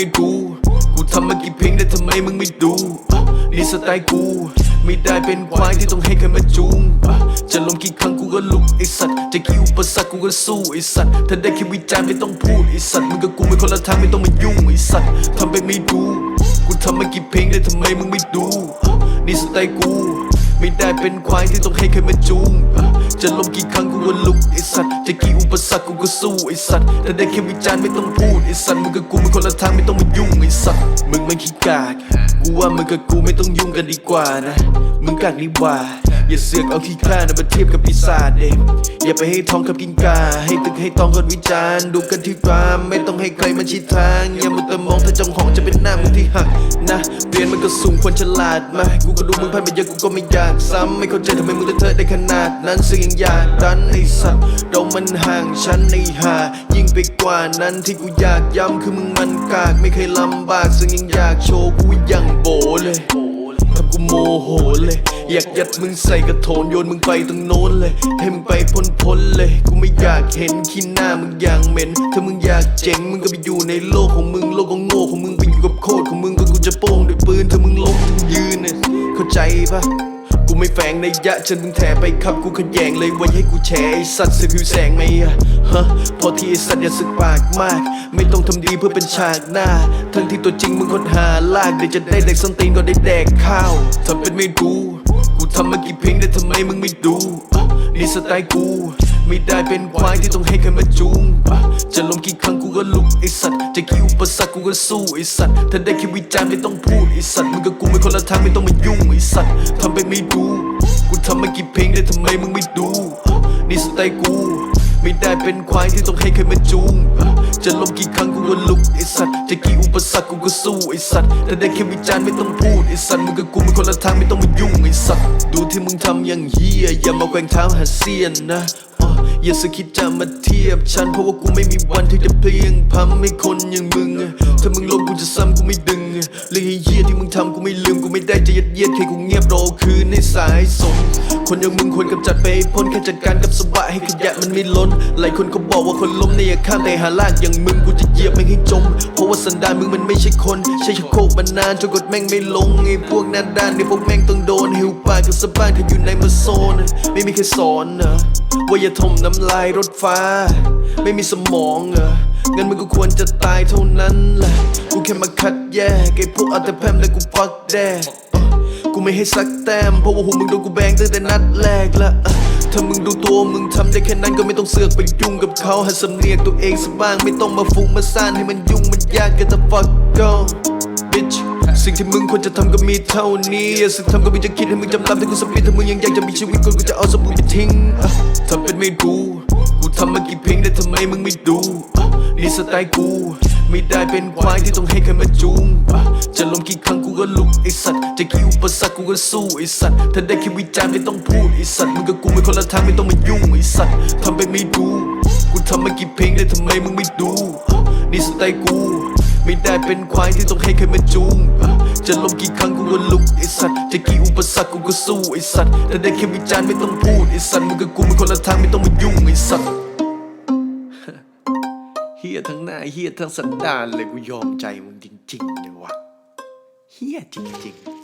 ไม่รู้ กูทำมากี่เพลงแต่ทำไมมึงไม่ดูนี่สไตล์กู ไม่ได้เป็นควายที่ต้องให้ใครมาจูง จะล้มกี่ครั้งกูก็ลุกไอสัตว์ จะกี่อุปสรรคกูก็สู้ไอสัตว์ ถ้าได้แค่วิจารณ์ไม่ต้องพูดไอสัตว์ มึงกับกูไม่คนละทางไม่ต้องมายุ่งไอสัตว์ทำเป็นไม่รู้กูทำมากี่เพลงแต่ทำไมมึงไม่ดูนี่สไตล์กู ไม่ได้เป็นควายที่ต้องให้ใครมาจูง จะล้มกี่ครั้งกูก็ลุกไอสัตว์ จะกี่อุปสรรคกูก็สู้ไอสัตว์ถ้าได้แค่วิจารณ์ไม่ต้องพูดไอสัตว์มึงกับกูเป็นคนละทางไม่ต้องมายุ่งไอสัตว์ มึงไม่ขี้กาก กูว่ามึงกับกูไม่ต้องยุ่งกันดีกว่านะ มึงกากดีกว่า อย่าเสือกเอาขี้ข้านะมาเทียบกับปีศาจเองอย่าไปให้ทองกับกินกา ให้ตึกให้ตองคนวิจารณ์ดูกันที่ความไม่ต้องให้ใครมาชี้ทาง อย่ามัวแต่มองถ้าจ้าของจะเป็นหน้ามึงที่หักนะเรียนมันก็สูงควรฉลาดมากูก็ดูมึงพันไปเยอะกูก็ไม่อยากซ้ำไม่เข้าใจทำไมมึงเลอะเทอได้ขนาดนั้นซึ่งยังอยากดันไอ้สัตว์เรามันห่างฉันไอ้ห่ายิ่งไปกว่านั้นที่กูอยากย้ำคือมึงมันกากไม่เคยลำบากซึ่งยังอยากโชว์กูอยังโบเลยทำกูโมโหเลย อยากยัดมึงใส่กระโถนโยนมึงไปตรงโน้นเลยให้มึงไปพ้นพ้นๆเลย กูไม่อยากเห็นขี้หน้ามึงอย่างเหม็น ถ้ามึงอยากเจ๋งมึงก็ไปอยู่ในโลกของมึงโลกของโง่ของมึงไปอยู่กับโคตรของมึงก็กูจะโป้งด้วยปืนถ้ามึงล้มมึงยืนเนี่ยเข้าใจปะกูไม่แฝงในยะฉันมึงแถไปครับกูขยแยงเลยไว้ให้กูแชร์ไอ้สัตว์สึกหิวแสงไหมอะฮะพอที่ไอ้สัตว์อย่าสึกปากมาก ไม่ต้องทำดีเพื่อเป็นฉากหน้า ทั้งที่ตัวจริงมึงคนหาลากเดี๋ยวจะได้แดกส้นตีนก็ได้แดกข้าวทำเป็นไม่รู้ ทำมากี่เพลงแต่ทำไมมึงไม่ดูนี่สไตล์กู ไม่ได้เป็นควายที่ต้องให้ใครมาจูงอะจะล้มกี่ครั้งกูก็ลุกไอสัตว์จะกี่อุปสรรคกูก็สู้ไอสัตว์ถ้าได้แค่วิจารณ์ไม่ต้องพูดไอสัตว์มึงกับกูไม่คนละทางไม่ต้องมายุ่งไอสัตว์ทำไปไม่ดู กูทำมากี่เพลงแต่ทำไมมึงไม่ดู นี่สไตล์กู ไม่ได้เป็นควายที่ต้องให้ใครมาจูง จะล้มกี่ครั้งกูก็ลุกไอสัตว์ จะกี่อุปสรรคกูก็สู้ไอสัตว์ถ้าได้แค่วิจารณ์ไม่ต้องพูดไอสัตว์มึงกับกูไม่คนละทางไม่ต้องมายุ่งไอสัตว์ ดูที่มึงทำอย่างเฮียอย่ามาแกว่งเท้าหาเสียนนะอย่าสคิดจะมาเทียบฉันเพราะว่ากูไม่มีวันที่จะเพลียงพำให้คนอย่างมึง ถ้ามึงลงกูจะซ้ำกูไม่ดึงเรื่องเฮียที่มึงทำกู จะยัดเยียดแค่กูเงียบรอคืนในสายสนคนอย่างมึงควรกำจัดไปพ้นแค่จัดการกับสบะให้ขยะมันไม่ล้น หลายคนเขาบอกว่าคนล้มในอาข้ามแต่หาลากอย่างมึงกูจะเหยียบไม่ให้จม เพราะว่าสันดานมึงมันไม่ใช่คน ใช่ชักโคกมานานจนกดแม่งไม่ลงไอ้พวกหน้าด้านเนี่ยพวกแม่งต้องโดนหิวปากกับสะบ้านถ้าอยู่ในมาโซน ไม่มีใครสอนนะว่าอย่าทมน้ำลายรถฟ้า ไม่มีสมองเหรองั้นมึงก็ควรจะตายเท่านั้นแหละกูแค่มาคัดแยกไอ้พวกอัลเทอร์แพมและกูฟักแดก กูไม่ให้สักแต้มเพราะว่าหูมึงโดนกูแบงตั้งแต่นัดแรกละถ้ามึงดูตัวมึงทำได้แค่นั้นก็ไม่ต้องเสือกไปยุ่งกับเขาหัดสำเนียกตัวเองสักบ้างไม่ต้องมาฟุ้งมาซ่านให้มันยุ่งมันยากกันแต่ fuck go bitch สิ่งที่มึงควรจะทำก็มีเท่านี้อย่าสึกทำก็มีจะคิดให้มึงจำตามที่กูสปิดถ้ามึงยังอยากจะมีชีวิตกูกูจะเอาสมุนไปทิ้งทำเป็นไม่รู้กูทำมากี่เพลงแต่ทำไมมึงไม่ดู นี่สไตล์กู ไม่ได้เป็นควายที่ต้องให้ใครมาจูงจะล้มกี่ครั้งกูก็ลุกไอสัตว์ จะกี่อุปสรรคกูก็สู้ไอสัตว์ ถ้าได้แค่วิจารณ์ไม่ต้องพูดไอสัตว์ มึงกับกูไม่คนละทางไม่ต้องมายุ่งไอสัตว์ทำไปไม่ดู กูทำมากี่เพลงแต่ทำไมมึงไม่ดู นี่สไตล์กู ไม่ได้เป็นควายที่ต้องให้ใครมาจูงจะล้มกี่ครั้งกูก็ลุกไอสัตว์ จะกี่อุปสรรคกูก็สู้ไอสัตว์ ถ้าได้แค่วิจารณ์ไม่ต้องพูดไอสัตว์ มึงกับกูไม่คนละทางไม่ต้องมายุ่งไอสัตว์ เฮียทั้งหน้าเฮียทั้งสันดานเลยกูยอมใจมึงจริงๆเลยวะเฮียจริง ๆ